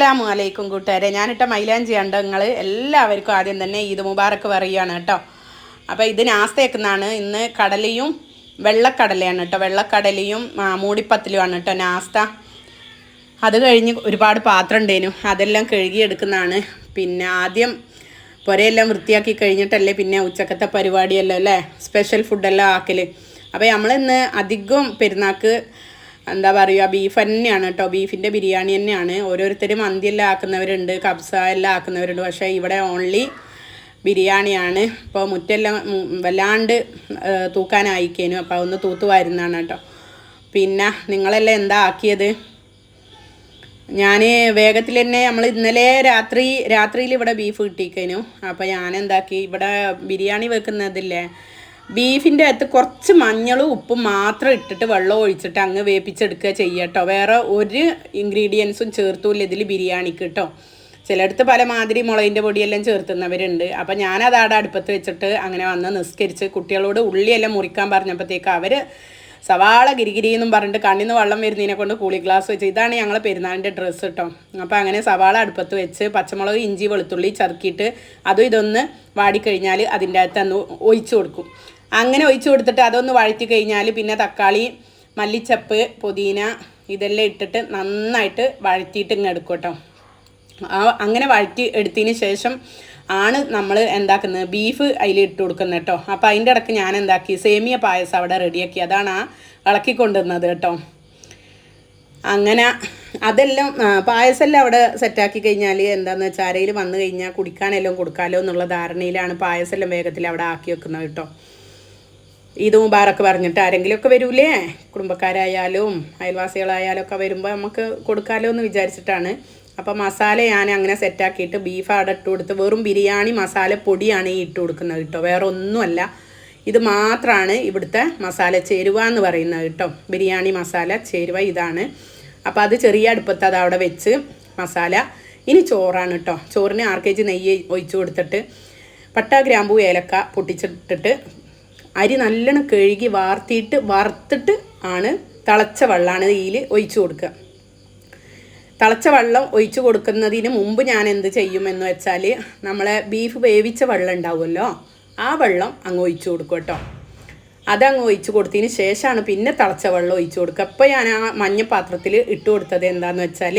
അസ്സലാമു അലൈക്കും കൂട്ടുകാരെ. ഞാനിട്ട മൈലാഞ്ചി അണ്ടങ്ങൾ എല്ലാവർക്കും ആദ്യം തന്നെ ഈദ് മുബാറക്ക് പറയുകയാണ് കേട്ടോ. അപ്പോൾ ഇത് നാസ്തയേക്കുന്നതാണ് ഇന്ന് കടലയും വെള്ളക്കടലയാണ് കേട്ടോ. വെള്ളക്കടലയും മൂടിപ്പത്തിലുമാണ് കേട്ടോ നാസ്ത. അത് കഴിഞ്ഞ് ഒരുപാട് പാത്രം ഉണ്ടേനു. അതെല്ലാം കഴുകിയെടുക്കുന്നതാണ്. പിന്നെ ആദ്യം പുരയെല്ലാം വൃത്തിയാക്കി കഴിഞ്ഞിട്ടല്ലേ പിന്നെ ഉച്ചക്കത്തെ പരിപാടിയല്ലോ അല്ലേ? സ്പെഷ്യൽ ഫുഡെല്ലാം ആക്കൽ അപ്പോൾ നമ്മളിന്ന് അധികം പെരുന്നാൾക്ക് എന്താ പറയുക ബീഫ് തന്നെയാണ് കേട്ടോ. ബീഫിന്റെ ബിരിയാണി തന്നെയാണ്. ഓരോരുത്തരും മന്തിയെല്ലാം ആക്കുന്നവരുണ്ട് കബ്സ എല്ലാം ആക്കുന്നവരുണ്ട്. പക്ഷേ ഇവിടെ ഓൺലി ബിരിയാണിയാണ്. ഇപ്പോൾ മുറ്റെല്ലാം വല്ലാണ്ട് തൂക്കാനായിക്കേനു. അപ്പോൾ അതൊന്ന് തൂത്ത് വരുന്നതാണ് കേട്ടോ. പിന്നെ നിങ്ങളെല്ലാം എന്താ ആക്കിയത്? ഞാൻ വേഗത്തിൽ തന്നെ നമ്മൾ ഇന്നലെ രാത്രി രാത്രിയിൽ ഇവിടെ ബീഫ് കിട്ടിക്കേനു അപ്പോൾ ഞാൻ എന്താക്കി ഇവിടെ ബിരിയാണി വെക്കുന്നതില്ലേ? ബീഫിന്റെ അകത്ത് കുറച്ച് മഞ്ഞളും ഉപ്പും മാത്രം ഇട്ടിട്ട് വെള്ളം ഒഴിച്ചിട്ട് അങ്ങ് വേപ്പിച്ചെടുക്കുക ചെയ്യട്ടോ വേറെ ഒരു ഇൻഗ്രീഡിയൻസും ചേർത്തൂല്ല ഇതിൽ ബിരിയാണിക്ക് കേട്ടോ ചിലയിടത്ത് പല മാതിരി മുളകിന്റെ പൊടിയെല്ലാം ചേർത്തുന്നവരുണ്ട്. അപ്പം ഞാനത് അവിടെ അടുപ്പത്ത് വെച്ചിട്ട് അങ്ങനെ വന്ന് നിസ്കരിച്ച് കുട്ടികളോട് ഉള്ളിയെല്ലാം മുറിക്കാൻ പറഞ്ഞപ്പോഴത്തേക്ക് അവർ സവാള ഗിരിഗിരി എന്നും പറഞ്ഞിട്ട് കണ്ണിൽ നിന്ന് വെള്ളം വരുന്നതിനെ കൊണ്ട് കൂളി ഗ്ലാസ് വെച്ച്. ഇതാണ് ഞങ്ങൾ പെരുന്നാളിന്റെ ഡ്രസ്സ് കേട്ടോ അപ്പോൾ അങ്ങനെ സവാള അടുപ്പത്ത് വെച്ച് പച്ചമുളക് ഇഞ്ചി വെളുത്തുള്ളി ചതുക്കിയിട്ട് അതും ഇതൊന്ന് വാടിക്കഴിഞ്ഞാൽ അതിന്റെ അകത്ത് അന്ന് ഒഴിച്ചു കൊടുക്കും. അങ്ങനെ ഒഴിച്ചു കൊടുത്തിട്ട് അതൊന്ന് വഴറ്റി കഴിഞ്ഞാൽ പിന്നെ തക്കാളി മല്ലിച്ചപ്പ് പുതിന ഇതെല്ലാം ഇട്ടിട്ട് നന്നായിട്ട് വഴറ്റിയിട്ട് ഇങ്ങ് എടുക്കും കേട്ടോ. അങ്ങനെ വഴറ്റി എടുത്തതിന് ശേഷം ആണ് നമ്മൾ എന്താക്കുന്നത്? ബീഫ് അതിൽ ഇട്ട് കൊടുക്കുന്നത് കേട്ടോ. അപ്പോൾ അതിന്റെ ഇടയ്ക്ക് ഞാൻ എന്താക്കി? സേമിയ പായസം അവിടെ റെഡിയാക്കി അതാണ് ആ ഇളക്കി കൊണ്ടുവന്നത് കേട്ടോ. അങ്ങനെ അതെല്ലാം പായസമെല്ലാം അവിടെ സെറ്റാക്കി കഴിഞ്ഞാൽ എന്താണെന്ന് വെച്ചാൽ ആരെങ്കിലും വന്നു കഴിഞ്ഞാൽ കുടിക്കാനെല്ലാം കൊടുക്കാമല്ലോ എന്നുള്ള ധാരണയിലാണ് പായസമെല്ലാം വേഗത്തിൽ അവിടെ ആക്കി വെക്കുന്നത് കേട്ടോ. ഈദ് മുബാറക്ക് പറഞ്ഞിട്ട് ആരെങ്കിലും ഒക്കെ വരൂലേ? കുടുംബക്കാരായാലും അയൽവാസികളായാലും ഒക്കെ വരുമ്പോൾ നമുക്ക് കൊടുക്കാമല്ലോ എന്ന് വിചാരിച്ചിട്ടാണ്. അപ്പോൾ മസാല ഞാൻ അങ്ങനെ സെറ്റാക്കിയിട്ട് ബീഫ് അവിടെ ഇട്ട് കൊടുത്ത് വെറും ബിരിയാണി മസാല പൊടിയാണ് ഈ ഇട്ട് കൊടുക്കുന്നത് കേട്ടോ. വേറെ ഒന്നുമല്ല. ഇത് മാത്രമാണ് ഇവിടുത്തെ മസാല ചേരുവ എന്ന് പറയുന്നത് കേട്ടോ. ബിരിയാണി മസാല ചേരുവ ഇതാണ്. അപ്പോൾ അത് ചെറിയ അടുപ്പത്ത് അത് അവിടെ വെച്ച് മസാല. ഇനി ചോറാണ് കേട്ടോ. ചോറിന് ആർ കെ ജി നെയ്യ് ഒഴിച്ചു കൊടുത്തിട്ട് പട്ട ഗ്രാമ്പു ഏലക്ക പൊട്ടിച്ചിട്ടിട്ട് അരി നല്ലോണം കഴുകി വാർത്തിയിട്ട് വറുത്തിട്ട് ആണ് തിളച്ച വെള്ളമാണ് ഇതിൽ ഒഴിച്ചു കൊടുക്കുക. തിളച്ച വെള്ളം ഒഴിച്ചു കൊടുക്കുന്നതിന് മുമ്പ് ഞാൻ എന്ത് ചെയ്യുമെന്ന് വെച്ചാൽ നമ്മളെ ബീഫ് വേവിച്ച വെള്ളം ഉണ്ടാവുമല്ലോ ആ വെള്ളം അങ്ങ് ഒഴിച്ചു കൊടുക്കും കേട്ടോ. അതങ്ങ് ഒഴിച്ചു കൊടുത്തതിന് ശേഷമാണ് പിന്നെ തിളച്ച വെള്ളം ഒഴിച്ചു കൊടുക്കുക. അപ്പോൾ ഞാൻ ആ മഞ്ഞ പാത്രത്തിൽ ഇട്ട് കൊടുത്തത് എന്താണെന്ന് വെച്ചാൽ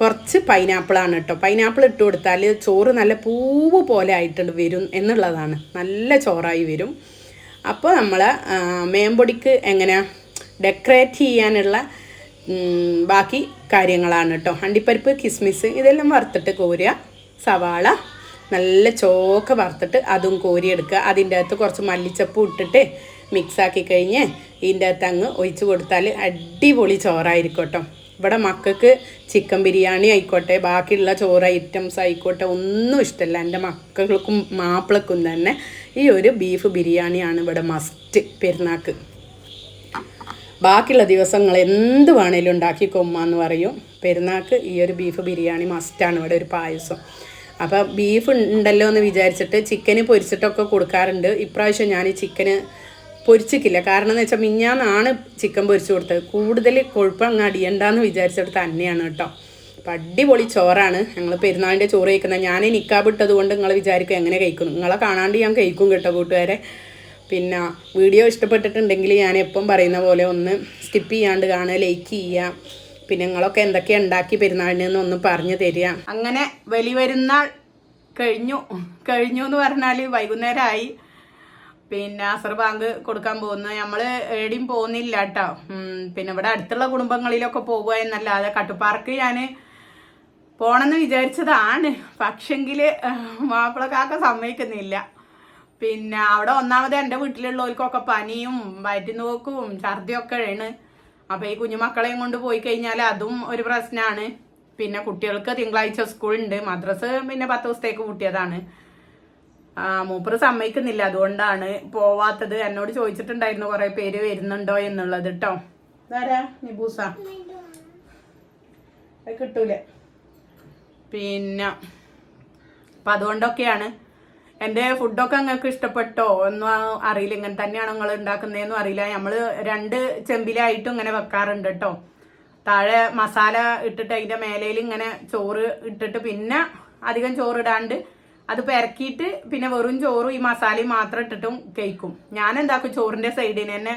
കുറച്ച് പൈനാപ്പിളാണ് കേട്ടോ. പൈനാപ്പിൾ ഇട്ട് കൊടുത്താൽ ചോറ് നല്ല പൂവ് പോലെ ആയിട്ട് വരും എന്നുള്ളതാണ്. നല്ല ചോറായി വരും. അപ്പോൾ നമ്മൾ മേമ്പൊടിക്ക് എങ്ങനെ ഡെക്കറേറ്റ് ചെയ്യാനുള്ള ബാക്കി കാര്യങ്ങളാണ് കേട്ടോ അണ്ടിപ്പരിപ്പ് കിസ്മിസ് ഇതെല്ലാം വറുത്തിട്ട് കോരുക. സവാള നല്ല ചോക്ക വറുത്തിട്ട് അതും കോരിയെടുക്കുക. അതിന്റെ അകത്ത് കുറച്ച് മല്ലിച്ചപ്പ് ഇട്ടിട്ട് മിക്സാക്കി കഴിഞ്ഞ് ഇതിന്റെ അകത്ത് അങ്ങ് ഒഴിച്ച് കൊടുത്താൽ അടിപൊളി ചോറായിരിക്കും കേട്ടോ ഇവിടെ മക്കൾക്ക് ചിക്കൻ ബിരിയാണി ആയിക്കോട്ടെ ബാക്കിയുള്ള ചോറ് ഐറ്റംസ് ആയിക്കോട്ടെ ഒന്നും ഇഷ്ടമല്ല എന്റെ മക്കൾക്കും മാപ്പിളക്കും തന്നെ ഈ ഒരു ബീഫ് ബിരിയാണിയാണ് ഇവിടെ മസ്റ്റ് പെരുന്നാക്ക്. ബാക്കിയുള്ള ദിവസങ്ങൾ എന്ത് വേണേലും ഉണ്ടാക്കിക്കൊമ്മ എന്ന് പറയും. പെരുന്നാൾക്ക് ഈ ഒരു ബീഫ് ബിരിയാണി മസ്റ്റാണ് ഇവിടെ ഒരു പായസം. അപ്പോൾ ബീഫ് ഉണ്ടല്ലോ എന്ന് വിചാരിച്ചിട്ട് ചിക്കന് പൊരിച്ചിട്ടൊക്കെ കൊടുക്കാറുണ്ട്. ഇപ്രാവശ്യം ഞാൻ ചിക്കന് പൊരിച്ചിട്ടില്ല. കാരണം എന്ന് വെച്ചാൽ മിഞ്ഞാന്നാണ് ചിക്കൻ പൊരിച്ചു കൊടുത്തത്. കൂടുതൽ കൊഴുപ്പ് അങ്ങ് അടിയണ്ടെന്ന് വിചാരിച്ചെടുത്ത് തന്നെയാണ് കേട്ടോ. അപ്പം അടിപൊളി ചോറാണ്. ഞങ്ങൾ പെരുന്നാളിന്റെ ചോറ് കഴിക്കുന്നത് ഞാൻ നിക്കാബ് ഇട്ടത് കൊണ്ട് നിങ്ങൾ വിചാരിക്കും എങ്ങനെ കഴിക്കും നിങ്ങളെ കാണാണ്ട് ഞാൻ കഴിക്കും കേട്ടോ കൂട്ടുകാരെ. പിന്നെ വീഡിയോ ഇഷ്ടപ്പെട്ടിട്ടുണ്ടെങ്കിൽ ഞാൻ എപ്പം പറയുന്ന പോലെ ഒന്ന് സ്കിപ്പ് ചെയ്യാണ്ട് കാണുക ലൈക്ക് ചെയ്യുക പിന്നെ നിങ്ങളൊക്കെ എന്തൊക്കെയാണ് ഉണ്ടാക്കി പെരുന്നാളിന് എന്ന് ഒന്ന് പറഞ്ഞു തരിക. അങ്ങനെ വലി പെരുന്നാൾ കഴിഞ്ഞു. കഴിഞ്ഞു എന്ന് പറഞ്ഞാൽ വൈകുന്നേരമായി പിന്നെ അസർ ബാങ്ക് കൊടുക്കാൻ പോകുന്നത്. നമ്മൾ എവിടെയും പോകുന്നില്ല കേട്ടോ പിന്നെ ഇവിടെ അടുത്തുള്ള കുടുംബങ്ങളിലൊക്കെ പോകുക എന്നല്ലാതെ കട്ടുപ്പാർക്ക് ഞാൻ പോണെന്ന് വിചാരിച്ചതാണ്. പക്ഷെങ്കിൽ മാപ്പിളക്കാക്ക സമ്മതിക്കുന്നില്ല. പിന്നെ അവിടെ ഒന്നാമത് എന്റെ വീട്ടിലുള്ളവർക്കൊക്കെ പനിയും വയറ്റുനോക്കും ഛർദിയൊക്കെ ആണ് അപ്പോൾ ഈ കുഞ്ഞുമക്കളെയും കൊണ്ട് പോയി കഴിഞ്ഞാൽ അതും ഒരു പ്രശ്നമാണ് പിന്നെ കുട്ടികൾക്ക് തിങ്കളാഴ്ച സ്കൂളുണ്ട്. മദ്രസ് പിന്നെ പത്ത് ദിവസത്തേക്ക് കൂട്ടിയതാണ് മൂപ്പറ് സമ്മതിക്കുന്നില്ല. അതുകൊണ്ടാണ് പോവാത്തത്. എന്നോട് ചോദിച്ചിട്ടുണ്ടായിരുന്നു കുറെ പേര് വരുന്നുണ്ടോ എന്നുള്ളത് കേട്ടോ ഇതാരാ? നിബൂസ. കിട്ടൂല. പിന്നെ അപ്പം അതുകൊണ്ടൊക്കെയാണ്. എന്റെ ഫുഡൊക്കെ നിങ്ങൾക്ക് ഇഷ്ടപ്പെട്ടോ? ഒന്നും അറിയില്ല. ഇങ്ങനെ തന്നെയാണോ നിങ്ങൾ ഉണ്ടാക്കുന്നതെന്നും അറിയില്ല. നമ്മൾ രണ്ട് ചെമ്പിലായിട്ടും ഇങ്ങനെ വെക്കാറുണ്ട് കേട്ടോ താഴെ മസാല ഇട്ടിട്ട് അതിന്റെ മേലയിൽ ഇങ്ങനെ ചോറ് ഇട്ടിട്ട് പിന്നെ അധികം ചോറ് ഇടാണ്ട് അത് പെരക്കിയിട്ട് പിന്നെ വെറും ചോറും ഈ മസാലയും മാത്രം ഇട്ടിട്ടും കഴിക്കും. ഞാൻ എന്താക്കും ചോറിന്റെ സൈഡിന് തന്നെ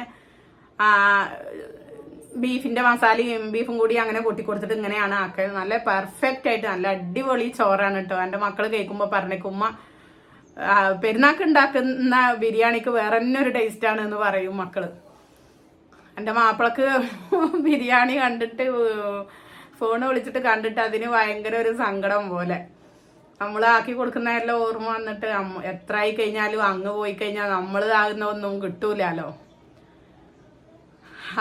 ബീഫിന്റെ മസാലയും ബീഫും കൂടി അങ്ങനെ കൂട്ടി കൊടുത്തിട്ട് ഇങ്ങനെയാണ് ആക്കുന്നത് നല്ല പെർഫെക്റ്റ് ആയിട്ട് നല്ല അടിപൊളി ചോറാണ് കേട്ടോ എന്റെ മക്കൾ കേൾക്കുമ്പോൾ പറഞ്ഞേക്കുമ്മ പെരുന്നാക്ക് ഉണ്ടാക്കുന്ന ബിരിയാണിക്ക് വേറെ തന്നെ ഒരു ആണ് എന്ന് പറയും മക്കൾ. എന്റെ മാപ്പിളക്ക് ബിരിയാണി കണ്ടിട്ട് ഫോൺ വിളിച്ചിട്ട് കണ്ടിട്ട് അതിന് ഭയങ്കര ഒരു സങ്കടം പോലെ. നമ്മൾ ആക്കി കൊടുക്കുന്നതെല്ലാം ഓർമ്മ വന്നിട്ട് എത്ര ആയി കഴിഞ്ഞാലും അങ്ങ് പോയി കഴിഞ്ഞാൽ നമ്മൾ ആകുന്ന ഒന്നും കിട്ടൂലല്ലോ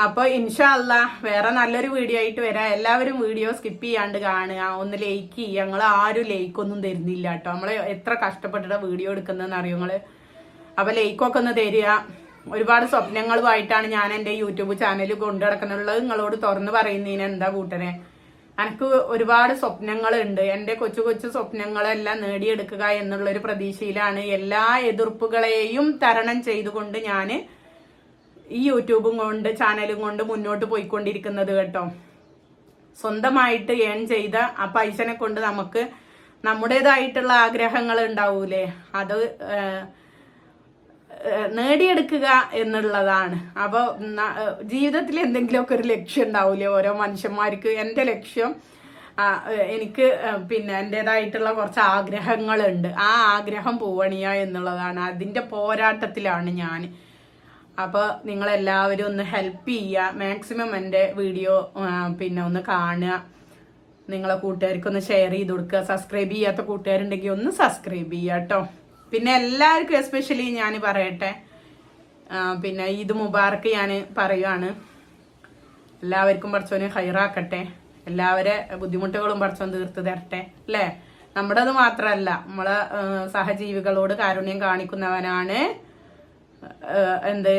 അപ്പൊ ഇൻഷല്ല വേറെ നല്ലൊരു വീഡിയോ ആയിട്ട് വരാം. എല്ലാവരും വീഡിയോ സ്കിപ്പ് ചെയ്യാണ്ട് കാണുക. ഒന്ന് ലൈക്ക് ചെയ്യുക ഞങ്ങൾ ആരും ലൈക്ക് ഒന്നും തരുന്നില്ല കേട്ടോ. നമ്മൾ എത്ര കഷ്ടപ്പെട്ടിട്ട് വീഡിയോ എടുക്കുന്നതെന്ന് അറിയോ നിങ്ങൾ അപ്പോൾ ലൈക്കൊക്കെ ഒന്ന് തരിക. ഒരുപാട് സ്വപ്നങ്ങളുമായിട്ടാണ് ഞാൻ എന്റെ യൂട്യൂബ് ചാനൽ കൊണ്ടു നടക്കുന്നുള്ളത് നിങ്ങളോട് തുറന്ന് പറയുന്നതിന് എന്താ കൂട്ടനെ എനിക്ക് ഒരുപാട് സ്വപ്നങ്ങളുണ്ട്. എന്റെ കൊച്ചു കൊച്ചു സ്വപ്നങ്ങളെല്ലാം നേടിയെടുക്കുക എന്നുള്ള ഒരു പ്രതീക്ഷയിലാണ് എല്ലാ എതിർപ്പുകളെയും തരണം ചെയ്തുകൊണ്ട് ഞാൻ ഈ യൂട്യൂബും കൊണ്ട് ചാനലും കൊണ്ട് മുന്നോട്ട് പോയിക്കൊണ്ടിരിക്കുന്നത് കേട്ടോ. സ്വന്തമായിട്ട് ഏൺ ചെയ്ത ആ പൈസനെ കൊണ്ട് നമുക്ക് നമ്മുടേതായിട്ടുള്ള ആഗ്രഹങ്ങൾ ഉണ്ടാവൂലേ? അത് നേടിയെടുക്കുക എന്നുള്ളതാണ്. അപ്പോൾ ജീവിതത്തിൽ എന്തെങ്കിലുമൊക്കെ ഒരു ലക്ഷ്യം ഉണ്ടാവില്ലേ ഓരോ മനുഷ്യന്മാർക്ക് എന്റെ ലക്ഷ്യം എനിക്ക് പിന്നെ എന്റെതായിട്ടുള്ള കുറച്ച് ആഗ്രഹങ്ങളുണ്ട്. ആ ആഗ്രഹം പൂവണിയ എന്നുള്ളതാണ്. അതിന്റെ പോരാട്ടത്തിലാണ് ഞാൻ. അപ്പോൾ നിങ്ങളെല്ലാവരും ഒന്ന് ഹെൽപ്പ് ചെയ്യുക. മാക്സിമം എന്റെ വീഡിയോ പിന്നെ ഒന്ന് കാണുക. നിങ്ങളെ കൂട്ടുകാർക്ക് ഒന്ന് ഷെയർ ചെയ്ത് കൊടുക്കുക. സബ്സ്ക്രൈബ് ചെയ്യാത്ത കൂട്ടുകാരുണ്ടെങ്കിൽ ഒന്ന് സബ്സ്ക്രൈബ് ചെയ്യുക കേട്ടോ. പിന്നെ എല്ലാവർക്കും എസ്പെഷ്യലി ഞാൻ പറയട്ടെ. പിന്നെ ഈദ് മുബാറക്ക് ഞാൻ പറയുകയാണ് എല്ലാവർക്കും പഠിച്ചോനെ ഹൈറാക്കട്ടെ. എല്ലാവരെ ബുദ്ധിമുട്ടുകളും പഠിച്ചോൻ തീർത്ത് തരട്ടെ. അല്ലേ? നമ്മുടെ അത് മാത്രമല്ല നമ്മളെ സഹജീവികളോട് കാരുണ്യം കാണിക്കുന്നവനാണ് എന്ത്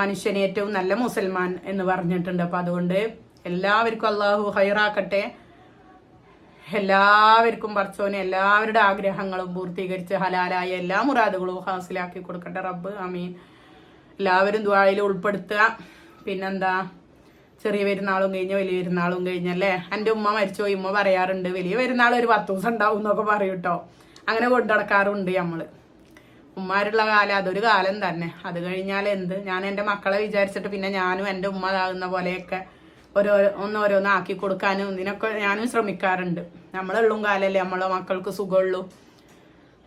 മനുഷ്യൻ ഏറ്റവും നല്ല മുസൽമാൻ എന്ന് പറഞ്ഞിട്ടുണ്ട്. അപ്പൊ അതുകൊണ്ട് എല്ലാവർക്കും അള്ളാഹു ഹൈറാക്കട്ടെ. എല്ലാവർക്കും പറച്ചോനെ എല്ലാവരുടെ ആഗ്രഹങ്ങളും പൂർത്തീകരിച്ച് ഹലാലായ എല്ലാ മുറാദുകളും ഹാസിലാക്കി കൊടുക്കട്ടെ റബ്ബ്. അമീൻ എല്ലാവരും ദ്വായിൽ ഉൾപ്പെടുത്തുക. പിന്നെന്താ? ചെറിയ പെരുന്നാളും കഴിഞ്ഞ് വലിയ പെരുന്നാളും കഴിഞ്ഞല്ലേ? എന്റെ ഉമ്മ മരിച്ചോ? ഉമ്മ പറയാറുണ്ട് വലിയ പെരുന്നാൾ ഒരു പത്ത് ദിവസം ഉണ്ടാവും എന്നൊക്കെ പറയും കേട്ടോ അങ്ങനെ കൊണ്ടുനടക്കാറുണ്ട് നമ്മൾ ഉമ്മാരുള്ള കാലം അതൊരു കാലം തന്നെ. അത് കഴിഞ്ഞാൽ എന്ത്? ഞാൻ എന്റെ മക്കളെ വിചാരിച്ചിട്ട് പിന്നെ ഞാനും എന്റെ ഉമ്മ ആകുന്ന പോലെയൊക്കെ ഓരോ ഒന്നോരോന്ന് ആക്കി കൊടുക്കാനും ഇതിനൊക്കെ ഞാനും ശ്രമിക്കാറുണ്ട്. നമ്മളുള്ളും കാലല്ലേ നമ്മളെ മക്കൾക്ക് സുഖമുള്ളൂ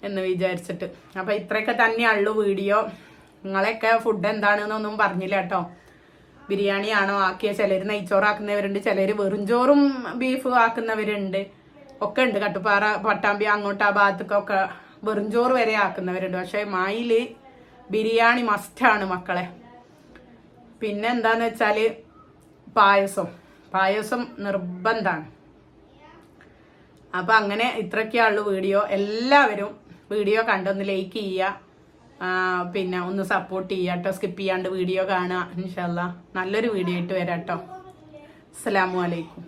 എന്ന് വിചാരിച്ചിട്ട്. അപ്പൊ ഇത്രയൊക്കെ തന്നെയുള്ളൂ വീഡിയോ. നിങ്ങളെയൊക്കെ ഫുഡ് എന്താണെന്നൊന്നും പറഞ്ഞില്ല കേട്ടോ. ബിരിയാണി ആണോ ആക്കിയ? ചിലർ നെയ്ച്ചോറാക്കുന്നവരുണ്ട് ചിലർ വെറും ചോറും ബീഫ് ആക്കുന്നവരുണ്ട്. ഒക്കെ ഉണ്ട്. കട്ടുപ്പാറ പട്ടാമ്പി അങ്ങോട്ട് ആ ഭാഗത്തൊക്കെ വെറും ചോറ് വരെ ആക്കുന്നവരുണ്ട്. പക്ഷെ മായിൽ ബിരിയാണി മസ്റ്റാണ് മക്കളെ. പിന്നെ എന്താന്ന് വെച്ചാൽ പായസം. പായസം നിർബന്ധമാണ് അപ്പം അങ്ങനെ ഇത്രയൊക്കെയുള്ളൂ വീഡിയോ. എല്ലാവരും വീഡിയോ കണ്ടൊന്ന് ലൈക്ക് ചെയ്യുക. പിന്നെ ഒന്ന് സപ്പോർട്ട് ചെയ്യുക കേട്ടോ. സ്കിപ്പ് ചെയ്യാണ്ട് വീഡിയോ കാണുക. ഇൻഷല്ല നല്ലൊരു വീഡിയോ ആയിട്ട് വരാം കേട്ടോ. അസ്സലാമു അലൈക്കും.